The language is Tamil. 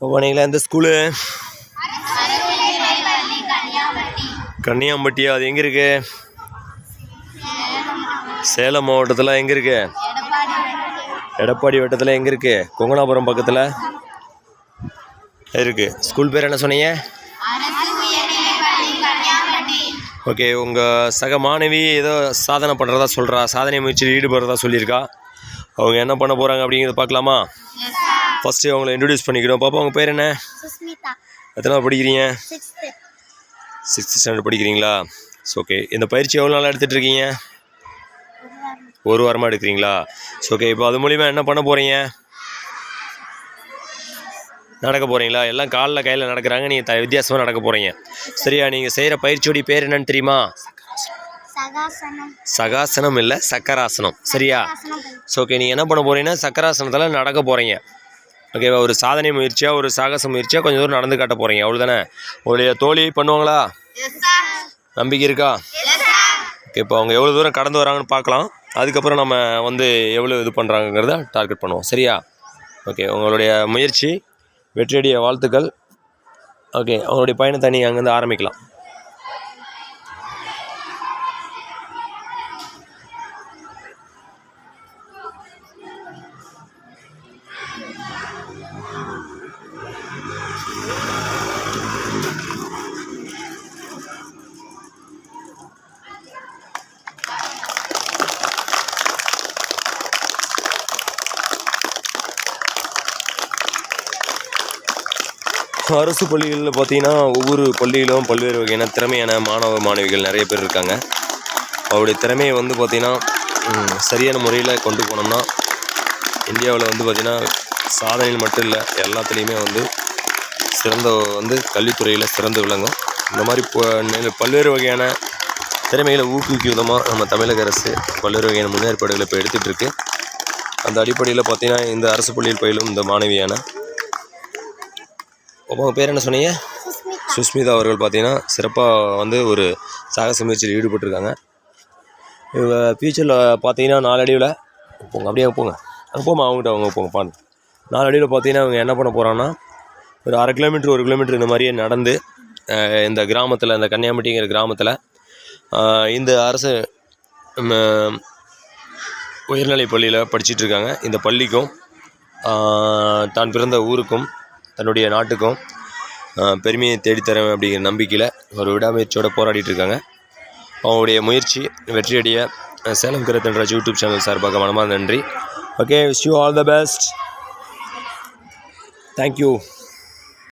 போனீங்களா எந்த ஸ்கூலு? கன்னியாம்பட்டியா அது எங்கே இருக்கு? சேலம் மாவட்டத்தில் எங்கே இருக்கு? எடப்பாடி வட்டத்தில் எங்கே இருக்கு? கொங்கனாபுரம் பக்கத்தில் இருக்கு. ஸ்கூல் பேர் என்ன சொன்னீங்க? ஓகே உங்கள் சக மாணவி ஏதோ சாதனை பண்ணுறதா சொல்கிறா சாதனை முயற்சியில் ஈடுபடுறதா சொல்லியிருக்கா. அவங்க என்ன பண்ண போகிறாங்க அப்படிங்கிறத பார்க்கலாமா? ஃபஸ்ட்டு அவங்கள இன்ட்ரடியூஸ் பண்ணிக்கணும் பாப்பா உங்கள் பேர் என்ன? சுஸ்மிதா எத்தனை படிக்கிறீங்க? சிக்ஸ்த் ஸ்டாண்டர்ட் படிக்கிறீங்களா? ஸோ ஓகே இந்த பயிற்சி எவ்வளோ நாளாக எடுத்துகிட்டு இருக்கீங்க? ஒரு வாரமாக எடுக்கிறீங்களா? ஸோ ஓகே இப்போ அது மூலிமா என்ன பண்ண போகிறீங்க நடக்க போகிறீங்களா எல்லாம் காலில் கையில் நடக்கிறாங்க. நீங்கள் த வித்தியாசமாக நடக்க போகிறீங்க சரியா? நீங்கள் செய்கிற பயிற்சியோடைய பேர் என்னன்னு தெரியுமா? சகாசனம். இல்லை சக்கராசனம். சரியா? ஸோ ஓகே நீங்கள் என்ன பண்ண போகிறீங்கன்னா சக்கராசனத்தில் நடக்க போகிறீங்க ஓகேவா ஒரு சாதனை முயற்சியாக ஒரு சாகச முயற்சியாக கொஞ்சம் தூரம் நடந்து காட்ட போகிறீங்க அவ்வளோதானே உங்களுடைய தோழி பண்ணுவாங்களா? நம்பிக்கை இருக்கா? ஓகே இப்போ அவங்க எவ்வளோ தூரம் கடந்து வராங்கன்னு பார்க்கலாம். அதுக்கப்புறம் நம்ம வந்து எவ்வளோ இது பண்ணுறாங்கிறத டார்கெட் பண்ணுவோம். சரியா? ஓகே உங்களுடைய முயற்சி வெற்றியடைய வாழ்த்துக்கள். ஓகே அவங்களுடைய பயணத்தை நீங்கள் அங்கேருந்து ஆரம்பிக்கலாம். அரசு பள்ளிகளில் பார்த்தீங்கன்னா ஒவ்வொரு பள்ளியிலும் பல்வேறு வகையான திறமையான மாணவ மாணவிகள் நிறைய பேர் இருக்காங்க. அவருடைய திறமையை வந்து பார்த்திங்கன்னா சரியான முறையில் கொண்டு போனோம்னா இந்தியாவில் வந்து பார்த்திங்கன்னா சாதனையில் மட்டும் இல்லை எல்லாத்துலேயுமே வந்து சிறந்த வந்து கல்வித்துறையில் சிறந்து விளங்கும். இந்த மாதிரி பல்வேறு வகையான திறமைகளை ஊக்குவிக்கும் விதமாக நம்ம தமிழக அரசு பல்வேறு வகையான முன்னேற்பாடுகளை இப்போ எடுத்துகிட்டு இருக்கு. அந்த அடிப்படையில் பார்த்திங்கன்னா இந்த அரசு பள்ளியில் பயிலும் இந்த மாணவியான உங்கள் பேர் என்ன சொன்னீங்க? சுஸ்மிதா அவர்கள் பார்த்தீங்கன்னா சிறப்பாக வந்து ஒரு சாகச முயற்சியில் ஈடுபட்டிருக்காங்க. இவங்க ஃப்யூச்சரில் பார்த்தீங்கன்னா நாலடிவில் போங்க. அப்படியே போங்க. அங்கே போமா அவங்ககிட்ட அவங்க போங்க. பாருங்க. நாலடிவில் பார்த்தீங்கன்னா அவங்க என்ன பண்ண போகிறாங்கன்னா ஒரு அரை கிலோமீட்டர் ஒரு கிலோமீட்டர் இந்த மாதிரியே நடந்து இந்த கிராமத்தில் இந்த கன்னியாகுமட்டிங்கிற கிராமத்தில் இந்த அரசு ம், உயர்நிலைப் பள்ளியில் படிச்சிட்டு இருக்காங்க. இந்த பள்ளிக்கும் தான் பிறந்த ஊருக்கும் தன்னுடைய நாட்டுக்கும் பெருமையை தேடித்தரேன் அப்படிங்கிற நம்பிக்கையில் ஒரு விடாமுயற்சியோடு போராடிட்டு இருக்காங்க அவங்களுடைய முயற்சி வெற்றியடைய சேலம் கிரத்தன்ராஜ் யூடியூப் சேனல் சார்பாக மனமார்ந்த நன்றி. Okay wish you all the best thank you